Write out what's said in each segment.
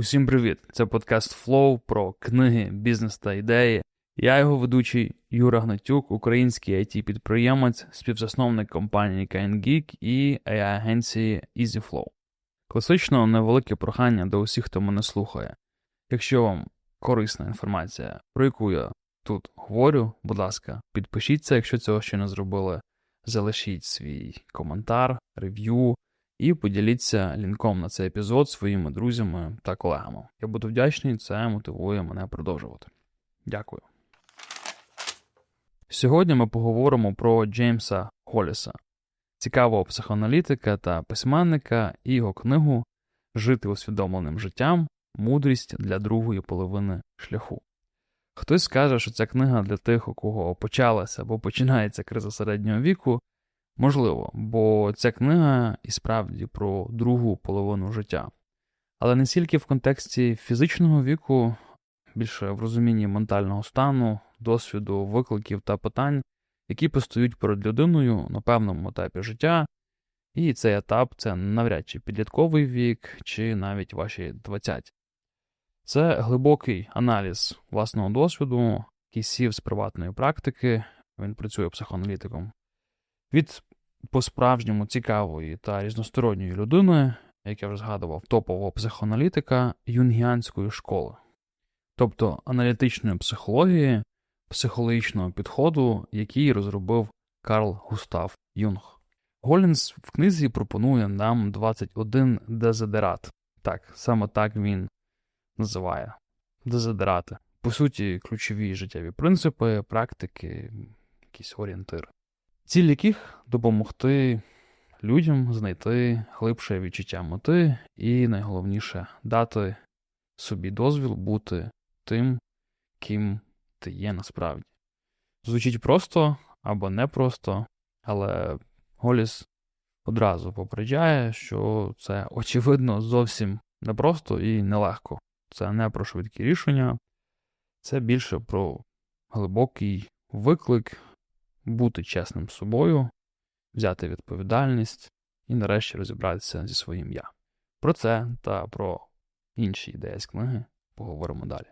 Усім привіт! Це подкаст Flow про книги, бізнес та ідеї. Я його ведучий Юра Гнатюк, український it підприємець, співзасновник компанії KNGeek і AI-агенції EasyFlow. Класично невелике прохання до усіх, хто мене слухає. Якщо вам корисна інформація, про яку я тут говорю, будь ласка, підпишіться, якщо цього ще не зробили. Залишіть свій коментар, рев'ю і поділіться лінком на цей епізод своїми друзями та колегами. Я буду вдячний, це мотивує мене продовжувати. Дякую. Сьогодні ми поговоримо про Джеймса Холіса, цікавого психоаналітика та письменника і його книгу Жити усвідомленим життям мудрість для другої половини шляху. Хтось скаже, що ця книга для тих, у кого почалася або починається криза середнього віку, можливо, бо ця книга і справді про другу половину життя. Але не тільки в контексті фізичного віку, більше в розумінні ментального стану, досвіду, викликів та питань, які постають перед людиною на певному етапі життя, і цей етап це навряд чи підлітковий вік, чи навіть ваші 20. Це глибокий аналіз власного досвіду, який з приватної практики, він працює психоаналітиком, від по-справжньому цікавої та різносторонньої людини, як я вже згадував, топового психоаналітика юнгіанської школи, тобто аналітичної психології, психологічного підходу, який розробив Карл Густав Юнг. Голінс в книзі пропонує нам 21 дезидерат. Так, саме так він називає дезидерати. По суті, ключові життєві принципи, практики, якісь орієнтири. Ціль яких допомогти людям знайти глибше відчуття мети і найголовніше дати собі дозвіл бути тим, ким ти є насправді. Звучить просто або непросто, але Голіс одразу попереджає, що це очевидно зовсім непросто і нелегко. Це не про швидкі рішення, це більше про глибокий виклик, бути чесним з собою, взяти відповідальність і нарешті розібратися зі своїм я. Про це та про інші ідеї з книги поговоримо далі.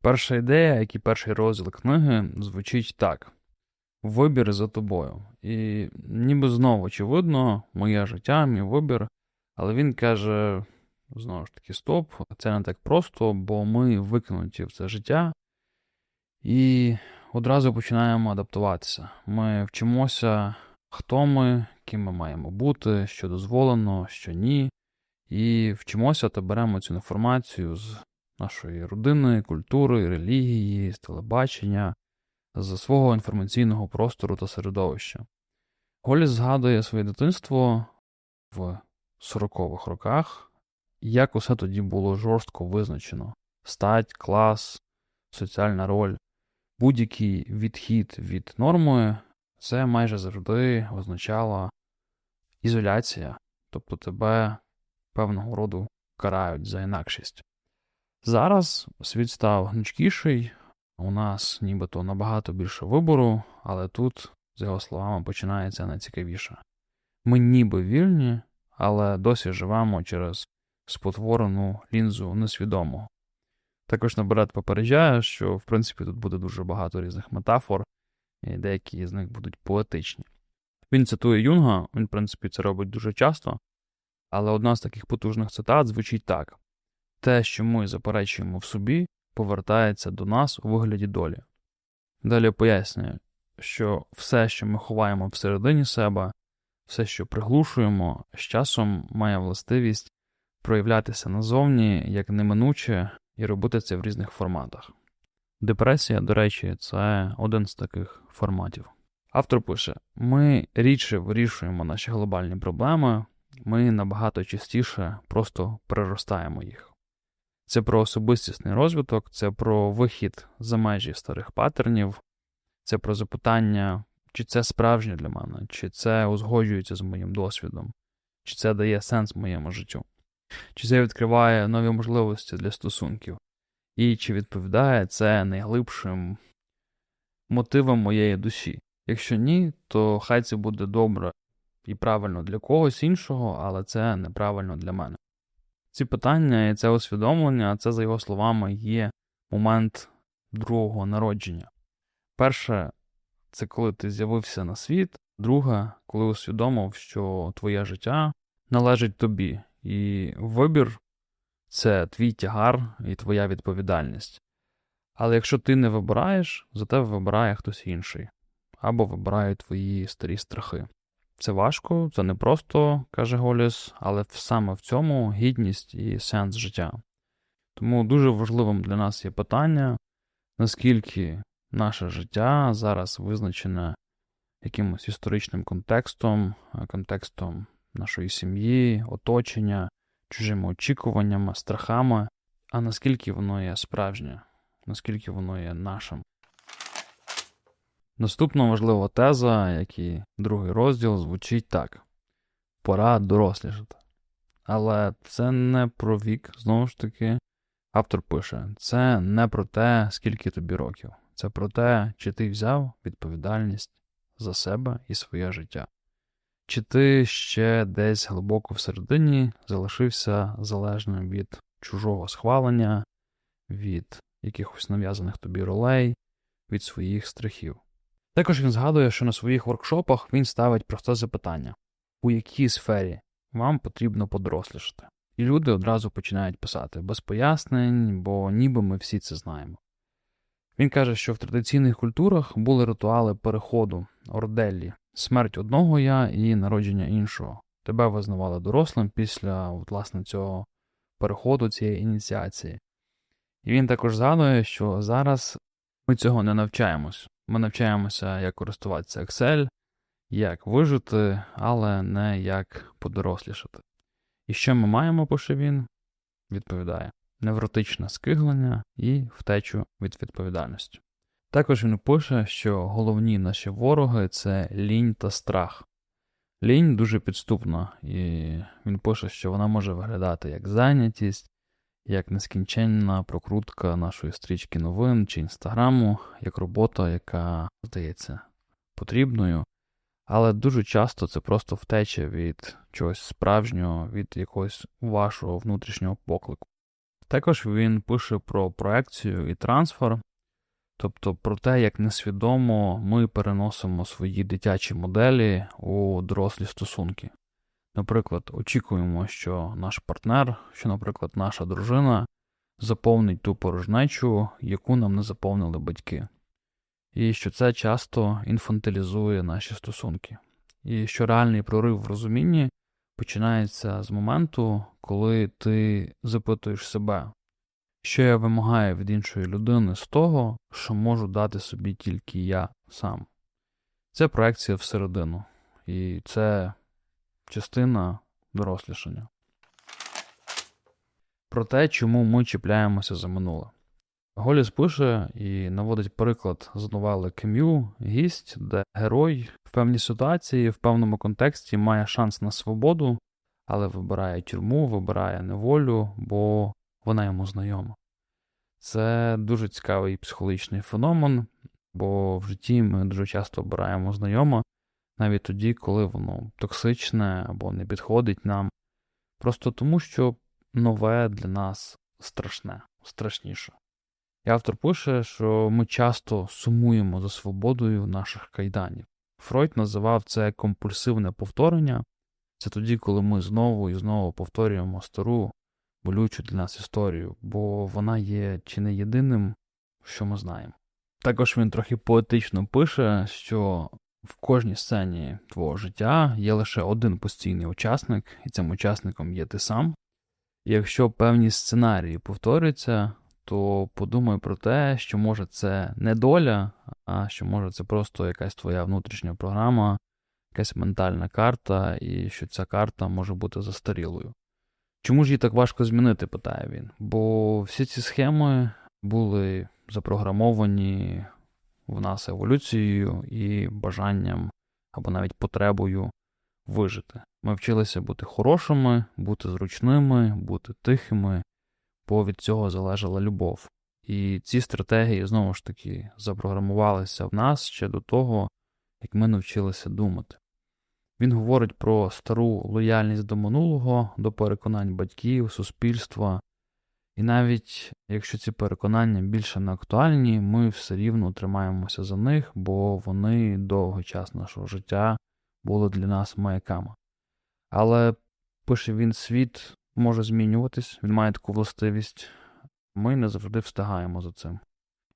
Перша ідея, як і перший розділ книги, звучить так: вибір за тобою. І ніби знову очевидно, моє життя, мій вибір, але він каже: знову ж таки, стоп, це не так просто, бо ми викинуті в це життя. І одразу починаємо адаптуватися. Ми вчимося, хто ми, ким ми маємо бути, що дозволено, що ні. І вчимося та беремо цю інформацію з нашої родини, культури, релігії, з телебачення, з свого інформаційного простору та середовища. Голіс згадує своє дитинство в 40-х роках, як усе тоді було жорстко визначено: стать, клас, соціальна роль будь-який відхід від норми, це майже завжди означало ізоляція, тобто тебе певного роду карають за інакшість. Зараз світ став гнучкіший, у нас нібито набагато більше вибору, але тут, з його словами, починається найцікавіше. Ми ніби вільні, але досі живемо через спотворену лінзу несвідомого. Також наперед попереджаю, що в принципі тут буде дуже багато різних метафор, і деякі з них будуть поетичні. Він цитує Юнга, він, в принципі, це робить дуже часто, але одна з таких потужних цитат звучить так: те, що ми заперечуємо в собі, повертається до нас у вигляді долі. Далі пояснює, що все, що ми ховаємо всередині себе, все, що приглушуємо, з часом має властивість проявлятися назовні як неминуче і робити це в різних форматах. Депресія, до речі, це один з таких форматів. Автор пише: ми рідше вирішуємо наші глобальні проблеми, ми набагато частіше просто переростаємо їх. Це про особистісний розвиток, це про вихід за межі старих паттернів, це про запитання, чи це справжнє для мене, чи це узгоджується з моїм досвідом, чи це дає сенс моєму життю чи це відкриває нові можливості для стосунків, і чи відповідає це найглибшим мотивам моєї душі. Якщо ні, то хай це буде добре і правильно для когось іншого, але це неправильно для мене. Ці питання і це усвідомлення, це, за його словами, є момент другого народження. Перше, це коли ти з'явився на світ, друге, коли усвідомив, що твоє життя належить тобі, і вибір це твій тягар і твоя відповідальність. Але якщо ти не вибираєш, за тебе вибирає хтось інший, або вибирає твої старі страхи. Це важко, це не просто, каже Голіс, але саме в цьому гідність і сенс життя. Тому дуже важливим для нас є питання, наскільки наше життя зараз визначене якимось історичним контекстом, контекстом нашої сім'ї, оточення, чужими очікуваннями, страхами, а наскільки воно є справжнє, наскільки воно є нашим. Наступна важлива теза, як і другий розділ, звучить так: пора дорослішати. Але це не про вік, знову ж таки, автор пише: це не про те, скільки тобі років, це про те, чи ти взяв відповідальність за себе і своє життя. Чи ти ще десь глибоко всередині залишився залежним від чужого схвалення, від якихось нав'язаних тобі ролей, від своїх страхів? Також він згадує, що на своїх воркшопах він ставить просте запитання, у якій сфері вам потрібно подорослішати. І люди одразу починають писати без пояснень, бо ніби ми всі це знаємо. Він каже, що в традиційних культурах були ритуали переходу, орделлі, смерть одного я і народження іншого. Тебе визнавали дорослим після власне, цього переходу, цієї ініціації. І він також згадує, що зараз ми цього не навчаємось. Ми навчаємося, як користуватися Excel, як вижити, але не як подорослішати. І що ми маємо, пише він? Відповідає невротичне скиглення і втечу від відповідальності. Також він пише, що головні наші вороги це лінь та страх. Лінь дуже підступна, і він пише, що вона може виглядати як зайнятість, як нескінченна прокрутка нашої стрічки новин чи інстаграму, як робота, яка здається потрібною, але дуже часто це просто втеча від чогось справжнього, від якогось вашого внутрішнього поклику. Також він пише про проекцію і трансфер, тобто про те, як несвідомо ми переносимо свої дитячі моделі у дорослі стосунки. Наприклад, очікуємо, що наш партнер, що, наприклад, наша дружина заповнить ту порожнечу, яку нам не заповнили батьки, і що це часто інфантилізує наші стосунки, і що реальний прорив в розумінні починається з моменту, коли ти запитуєш себе, що я вимагаю від іншої людини з того, що можу дати собі тільки я сам. Це проекція всередину, і це частина дорослішання. Про те, чому ми чіпляємося за минуле. Голіс пише і наводить приклад з новели Кем'ю гість, де герой в певній ситуації, в певному контексті має шанс на свободу, але вибирає тюрму, вибирає неволю, бо вона йому знайома. Це дуже цікавий психологічний феномен, бо в житті ми дуже часто обираємо знайоме, навіть тоді, коли воно токсичне або не підходить нам, просто тому, що нове для нас страшне, страшніше. І автор пише, що ми часто сумуємо за свободою наших кайданів. Фройд називав це компульсивне повторення. Це тоді, коли ми знову і знову повторюємо стару, болючу для нас історію, бо вона є чи не єдиним, що ми знаємо. Також він трохи поетично пише, що в кожній сцені твого життя є лише один постійний учасник, і цим учасником є ти сам. І якщо певні сценарії повторюються, то подумай про те, що може це не доля, а що може це просто якась твоя внутрішня програма, якась ментальна карта, і що ця карта може бути застарілою. Чому ж її так важко змінити, питає він. Бо всі ці схеми були запрограмовані в нас еволюцією і бажанням або навіть потребою вижити. Ми вчилися бути хорошими, бути зручними, бути тихими, бо від цього залежала любов. І ці стратегії знову ж таки запрограмувалися в нас ще до того, як ми навчилися думати. Він говорить про стару лояльність до минулого, до переконань батьків, суспільства. І навіть якщо ці переконання більше не актуальні, ми все рівно тримаємося за них, бо вони довгий час нашого життя були для нас маяками. Але пише він, світ може змінюватись, він має таку властивість, ми не завжди встигаємо за цим.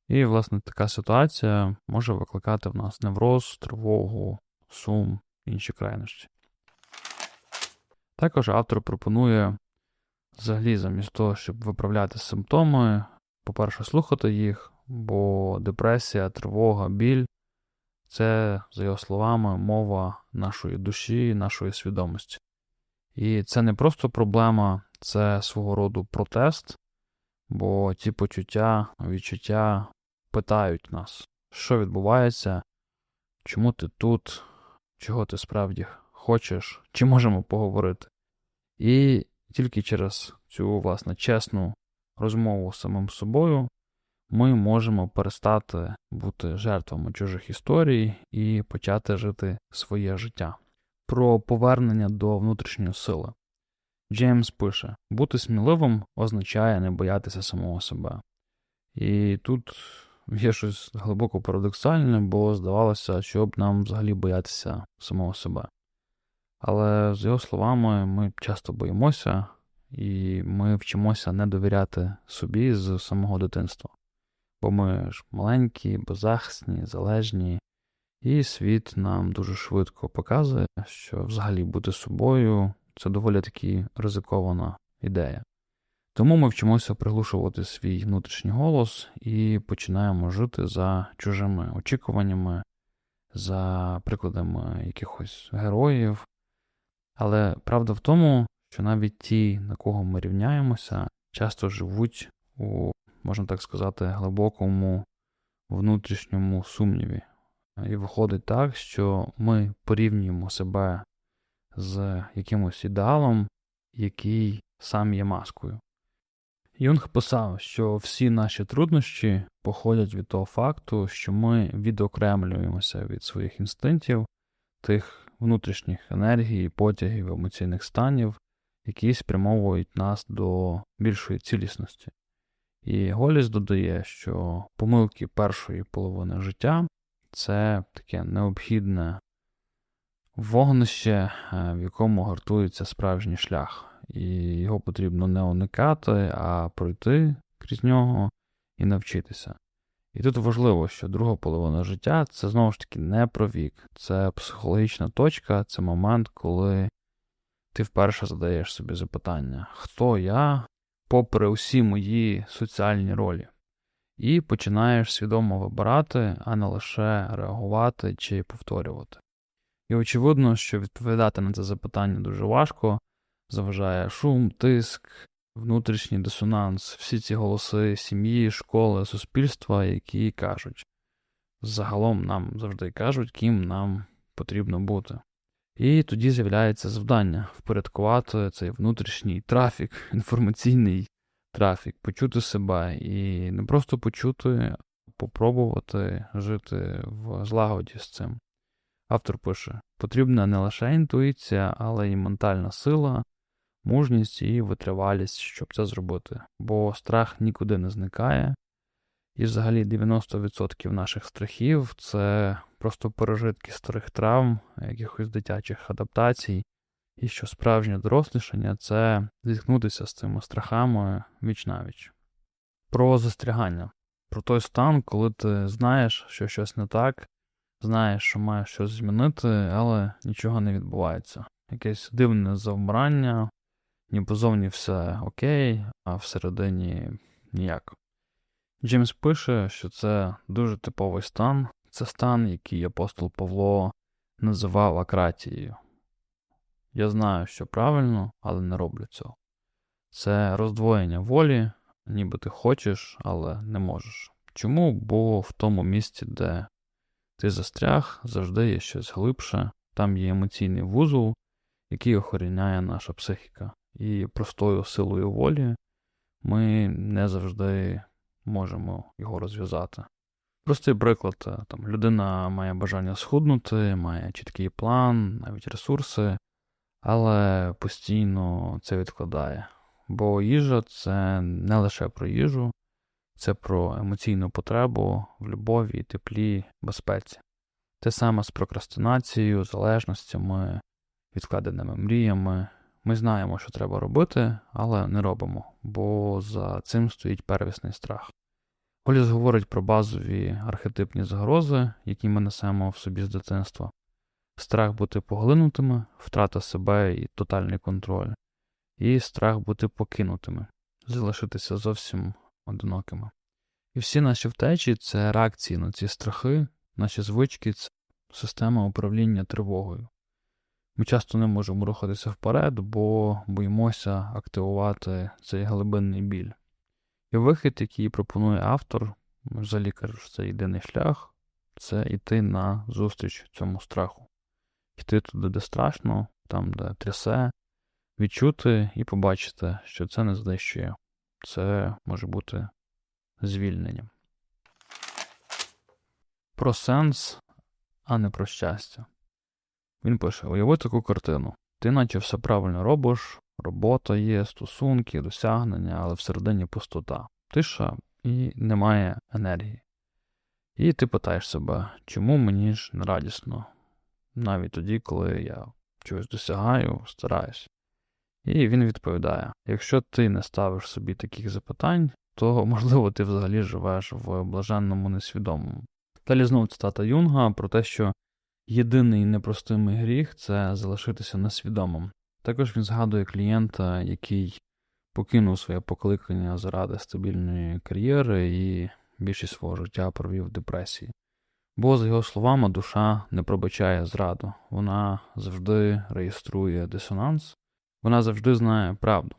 І, власне, така ситуація може викликати в нас невроз, тривогу, сум, інші крайності. Також автор пропонує взагалі, замість того, щоб виправляти симптоми, по-перше, слухати їх, бо депресія, тривога, біль це, за його словами, мова нашої душі, нашої свідомості. І це не просто проблема, це свого роду протест, бо ті почуття, відчуття питають нас, що відбувається, чому ти тут, чого ти справді хочеш, чи можемо поговорити. І тільки через цю, власне, чесну розмову з самим собою ми можемо перестати бути жертвами чужих історій і почати жити своє життя. Про повернення до внутрішньої сили. Джеймс пише: бути сміливим означає не боятися самого себе. І тут є щось глибоко парадоксальне, бо здавалося, що б нам взагалі боятися самого себе. Але з його словами, ми часто боїмося, і ми вчимося не довіряти собі з самого дитинства. Бо ми ж маленькі, беззахисні, залежні, і світ нам дуже швидко показує, що взагалі бути собою це доволі таки ризикована ідея. Тому ми вчимося приглушувати свій внутрішній голос і починаємо жити за чужими очікуваннями, за прикладами якихось героїв. Але правда в тому, що навіть ті, на кого ми рівняємося, часто живуть у, можна так сказати, глибокому внутрішньому сумніві. І виходить так, що ми порівнюємо себе з якимось ідеалом, який сам є маскою. Юнг писав, що всі наші труднощі походять від того факту, що ми відокремлюємося від своїх інстинктів, тих внутрішніх енергій, потягів, емоційних станів, які спрямовують нас до більшої цілісності. І Голіс додає, що помилки першої половини життя це таке необхідне вогнище, е, в якому гартується справжній шлях. І його потрібно не уникати, а пройти крізь нього і навчитися. І тут важливо, що друга половина життя це знову ж таки не про вік, це психологічна точка, це момент, коли ти вперше задаєш собі запитання, хто я, попри усі мої соціальні ролі, і починаєш свідомо вибирати, а не лише реагувати чи повторювати. І очевидно, що відповідати на це запитання дуже важко, заважає шум, тиск, внутрішній дисонанс, всі ці голоси сім'ї, школи, суспільства, які кажуть. Загалом нам завжди кажуть, ким нам потрібно бути. І тоді з'являється завдання впорядкувати цей внутрішній трафік, інформаційний трафік, почути себе і не просто почути, а попробувати жити в злагоді з цим. Автор пише: потрібна не лише інтуїція, але й ментальна сила, мужність і витривалість, щоб це зробити, бо страх нікуди не зникає. І взагалі 90% наших страхів це просто пережитки старих травм, якихось дитячих адаптацій, і що справжнє дорослішання це зіткнутися з цими страхами віч навіч. Про застрягання, про той стан, коли ти знаєш, що щось не так, знаєш, що маєш щось змінити, але нічого не відбувається. Якесь дивне завмирання, ніби зовні все окей, а всередині ніяк. Джеймс пише, що це дуже типовий стан, це стан, який апостол Павло називав акратією. Я знаю, що правильно, але не роблю цього. Це роздвоєння волі, ніби ти хочеш, але не можеш. Чому? Бо в тому місці, де ти застряг, завжди є щось глибше, там є емоційний вузол, який охороняє наша психіка і простою силою волі ми не завжди можемо його розв'язати. Простий приклад, е, там людина має бажання схуднути, має чіткий план, навіть ресурси, але постійно це відкладає. Бо їжа це не лише про їжу, це про емоційну потребу в любові, теплі, безпеці. Те саме з прокрастинацією, залежностями, відкладеними мріями. Ми знаємо, що треба робити, але не робимо, бо за цим стоїть первісний страх. Голіс говорить про базові архетипні загрози, які ми несемо в собі з дитинства, страх бути поглинутими, втрата себе і тотальний контроль, і страх бути покинутими, залишитися зовсім одинокими. І всі наші втечі це реакції на ці страхи, наші звички це система управління тривогою. Ми часто не можемо рухатися вперед, бо боїмося активувати цей глибинний біль. І вихід, який пропонує автор, взагалі кажу, що це єдиний шлях, це йти на зустріч цьому страху. Йти туди, де страшно, там, де трясе, відчути і побачити, що це не знищує. Це може бути звільненням. Про сенс, а не про щастя. Він пише: уяви таку картину. Ти наче все правильно робиш, робота є, стосунки, досягнення, але всередині пустота, тиша і немає енергії. І ти питаєш себе, чому мені ж не радісно, навіть тоді, коли я чогось досягаю, стараюсь. І він відповідає: якщо ти не ставиш собі таких запитань, то, можливо, ти взагалі живеш в блаженному несвідомому. Далі знову цитата Юнга про те, що єдиний непростимий гріх це залишитися несвідомим. Також він згадує клієнта, який покинув своє покликання заради стабільної кар'єри і більшість свого життя провів в депресії. Бо, за його словами, душа не пробачає зраду, вона завжди реєструє дисонанс, вона завжди знає правду.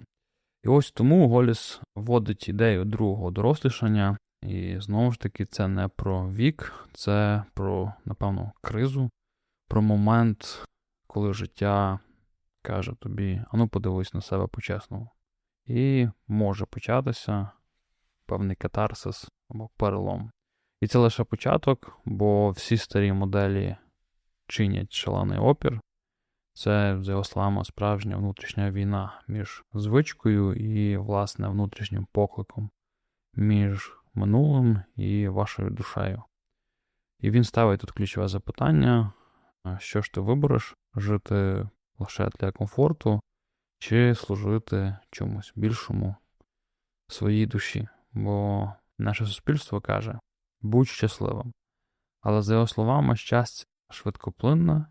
І ось тому Голіс вводить ідею другого дорослішання, і знову ж таки, це не про вік, це про, напевно, кризу, про момент, коли життя каже тобі, ану подивись на себе по-чесному. І може початися певний катарсис або перелом. І це лише початок, бо всі старі моделі чинять шалений опір. Це, за його словами, справжня внутрішня війна між звичкою і, власне, внутрішнім покликом, між минулим і вашою душею. І він ставить тут ключове запитання: що ж ти вибереш жити лише для комфорту, чи служити чомусь більшому своїй душі. Бо наше суспільство каже будь щасливим. Але за його словами, щастя швидкоплинне,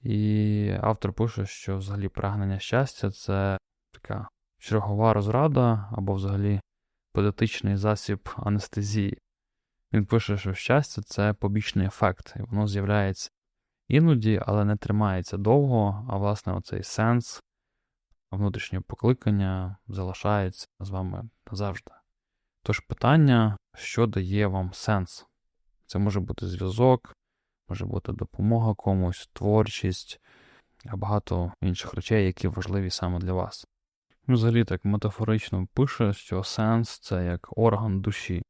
і автор пише, що взагалі прагнення щастя це така чергова розрада або взагалі педатичний засіб анестезії. Він пише, що щастя це побічний ефект, і воно з'являється іноді, але не тримається довго, а власне оцей сенс, внутрішнє покликання залишається з вами назавжди. Тож питання, що дає вам сенс? Це може бути зв'язок, може бути допомога комусь, творчість, а багато інших речей, які важливі саме для вас. Взагалі так метафорично пише, що сенс це як орган душі.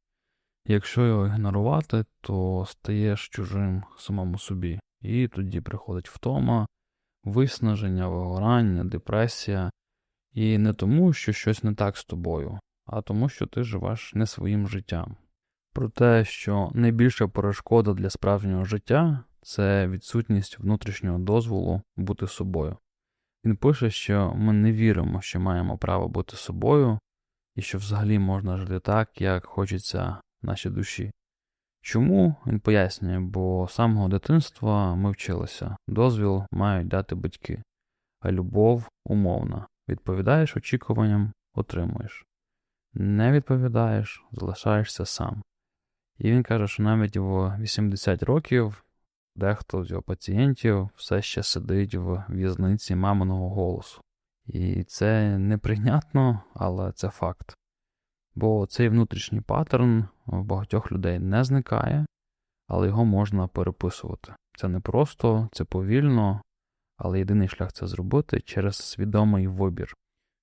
Якщо його ігнорувати, то стаєш чужим самому собі. І тоді приходить втома, виснаження, вигорання, депресія. І не тому, що щось не так з тобою, а тому, що ти живеш не своїм життям. Про те, що найбільша перешкода для справжнього життя це відсутність внутрішнього дозволу бути собою. Він пише, що ми не віримо, що маємо право бути собою, і що взагалі можна жити так, як хочеться нашій душі. Чому він пояснює, бо з самого дитинства ми вчилися, дозвіл мають дати батьки, а любов умовна. Відповідаєш очікуванням, отримуєш. Не відповідаєш, залишаєшся сам. І він каже, що навіть в 80 років дехто з його пацієнтів все ще сидить в в'язниці маминого голосу. І це неприйнятно, але це факт. Бо цей внутрішній паттерн в багатьох людей не зникає, але його можна переписувати. Це не просто, це повільно, але єдиний шлях це зробити через свідомий вибір.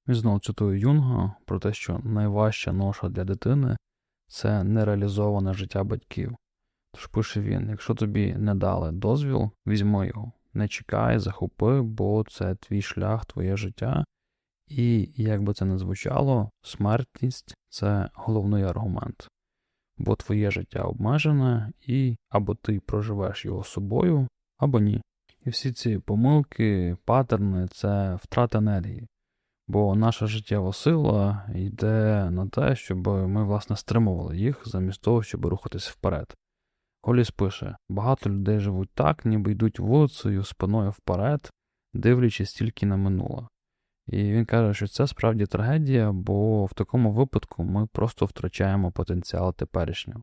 Він знову цитую Юнга про те, що найважча ноша для дитини це нереалізоване життя батьків. Тож пише він: якщо тобі не дали дозвіл, візьми його, не чекай, захопи, бо це твій шлях, твоє життя. І як би це не звучало, смертність це головний аргумент. Бо твоє життя обмежене, і або ти проживеш його собою, або ні. І всі ці помилки, паттерни це втрата енергії. Бо наша життєва сила йде на те, щоб ми, власне, стримували їх замість того, щоб рухатись вперед. Голіс пише: багато людей живуть так, ніби йдуть вулицею спиною вперед, дивлячись тільки на минуле. І він каже, що це справді трагедія, бо в такому випадку ми просто втрачаємо потенціал теперішнього.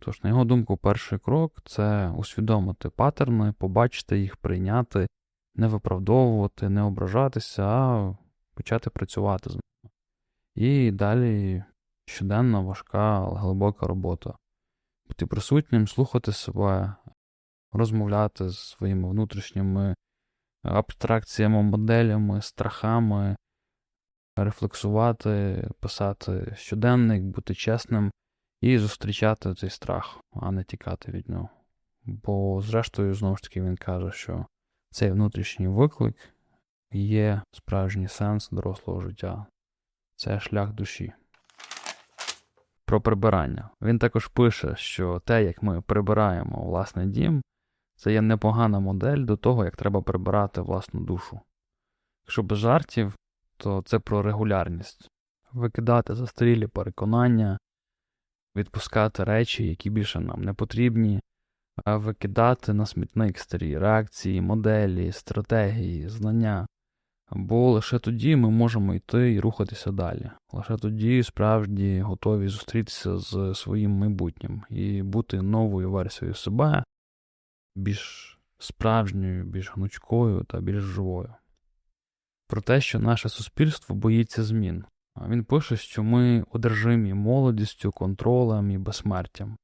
Тож, на його думку, перший крок це усвідомити паттерни, побачити їх, прийняти, не виправдовувати, не ображатися, а почати працювати з ними. І далі щоденна важка, глибока робота. Бути присутнім, слухати себе, розмовляти з своїми внутрішніми абстракціями, моделями, страхами, рефлексувати, писати щоденник, бути чесним і зустрічати цей страх, а не тікати від нього. Бо, зрештою, знову ж таки, він каже, що цей внутрішній виклик є справжній сенс дорослого життя, це шлях душі. Про прибирання. Він також пише, що те, як ми прибираємо власний дім, це є непогана модель до того, як треба прибирати власну душу. Якщо без жартів, то це про регулярність, викидати застарілі переконання, відпускати речі, які більше нам не потрібні, викидати на смітник старі реакції, моделі, стратегії, знання. Бо лише тоді ми можемо йти і рухатися далі. Лише тоді справді готові зустрітися з своїм майбутнім і бути новою версією себе, більш справжньою, більш гнучкою та більш живою. Про те, що наше суспільство боїться змін. Він пише, що ми одержимі молодістю, контролем і безсмертям,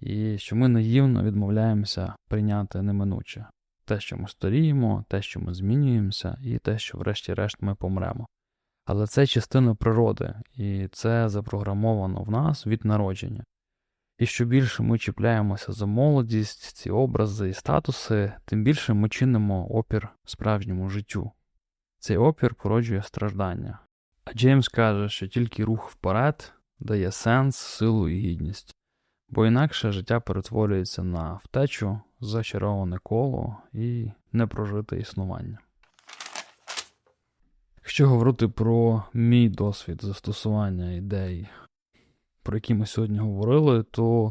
і що ми наївно відмовляємося прийняти неминуче те, що ми старіємо, те, що ми змінюємося, і те, що, врешті-решт, ми помремо. Але це частина природи, і це запрограмовано в нас від народження. І що більше ми чіпляємося за молодість, ці образи і статуси, тим більше ми чинимо опір справжньому життю. Цей опір породжує страждання. А Джеймс каже, що тільки рух вперед дає сенс, силу і гідність, бо інакше життя перетворюється на втечу, зачароване коло і непрожите існування. Якщо говорити про мій досвід застосування ідей, про які ми сьогодні говорили, то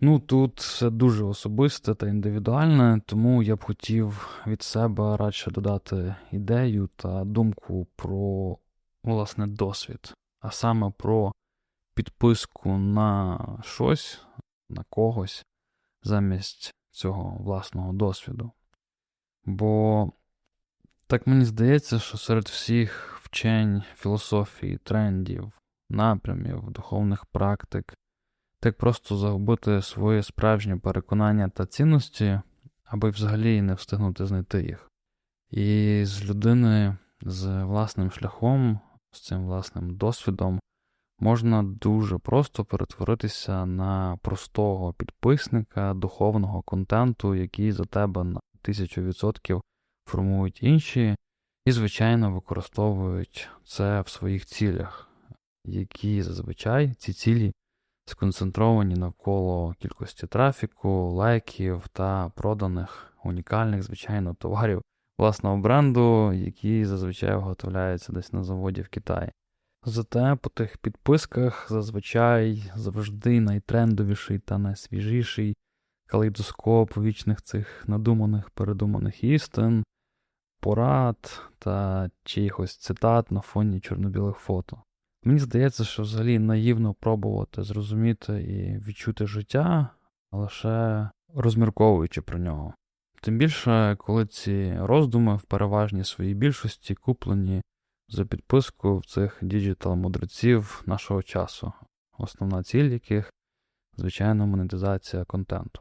ну, тут все дуже особисте та індивідуальне, тому я б хотів від себе радше додати ідею та думку про власне досвід, а саме про підписку на щось, на когось замість цього власного досвіду. Бо так мені здається, що серед всіх вчень, філософії, трендів, напрямів, духовних практик, так просто загубити своє справжнє переконання та цінності, аби взагалі не встигнути знайти їх. І з людини з власним шляхом, з цим власним досвідом, можна дуже просто перетворитися на простого підписника духовного контенту, який за тебе на тисячу відсотків формують інші, і, звичайно, використовують це в своїх цілях, які зазвичай ці цілі сконцентровані навколо кількості трафіку, лайків та проданих унікальних, звичайно, товарів власного бренду, які зазвичай виготовляються десь на заводі в Китаї. Зате по тих підписках зазвичай завжди найтрендовіший та найсвіжіший калейдоскоп вічних цих надуманих передуманих істин, порад та чиїхось цитат на фоні чорно-білих фото. Мені здається, що взагалі наївно пробувати зрозуміти і відчути життя, лише розмірковуючи про нього. Тим більше, коли ці роздуми в переважній своїй більшості куплені за підписку в цих діджитал-мудреців нашого часу, основна ціль яких, звичайно, монетизація контенту.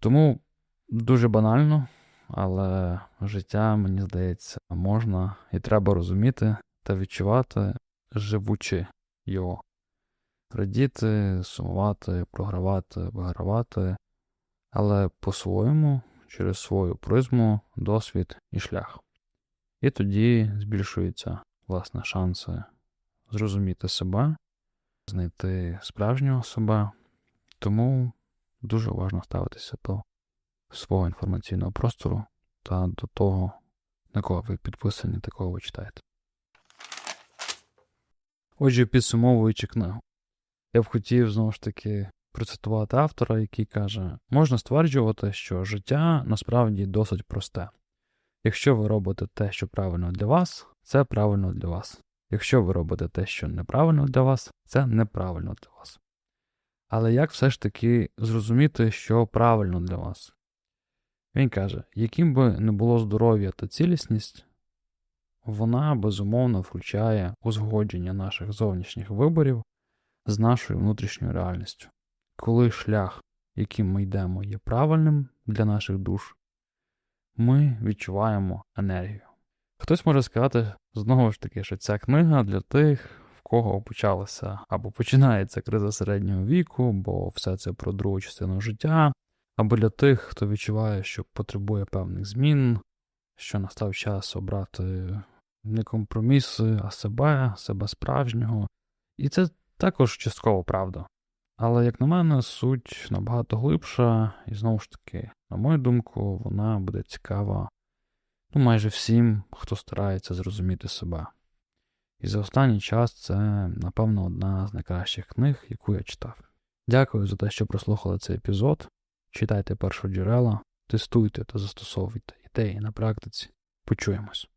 Тому дуже банально, але життя, мені здається, можна і треба розуміти та відчувати, живучи його. Радіти, сумувати, програвати, вигравати, але по-своєму, через свою призму, досвід і шлях. І тоді збільшуються власне шанси зрозуміти себе, знайти справжнього себе. Тому дуже важливо ставитися до свого інформаційного простору та до того, на кого ви підписані та кого ви читаєте. Отже, підсумовуючи книгу, я б хотів знову ж таки процитувати автора, який каже: можна стверджувати, що життя насправді досить просте. Якщо ви робите те, що правильно для вас, це правильно для вас. Якщо ви робите те, що неправильно для вас, це неправильно для вас. Але як все ж таки зрозуміти, що правильно для вас? Він каже, яким би не було здоров'я та цілісність, вона безумовно включає узгодження наших зовнішніх виборів з нашою внутрішньою реальністю. Коли шлях, яким ми йдемо, є правильним для наших душ, ми відчуваємо енергію. Хтось може сказати знову ж таки, що ця книга для тих, в кого почалася або починається криза середнього віку, бо все це про другу частину життя, або для тих, хто відчуває, що потребує певних змін, що настав час обрати не компроміси, а себе, себе справжнього. І це також частково правда. Але, як на мене, суть набагато глибша, і знову ж таки, на мою думку, вона буде цікава ну, майже всім, хто старається зрозуміти себе. І за останній час це, напевно, одна з найкращих книг, яку я читав. Дякую за те, що прослухали цей епізод. Читайте першоджерела, тестуйте та застосовуйте ідеї на практиці. Почуємось.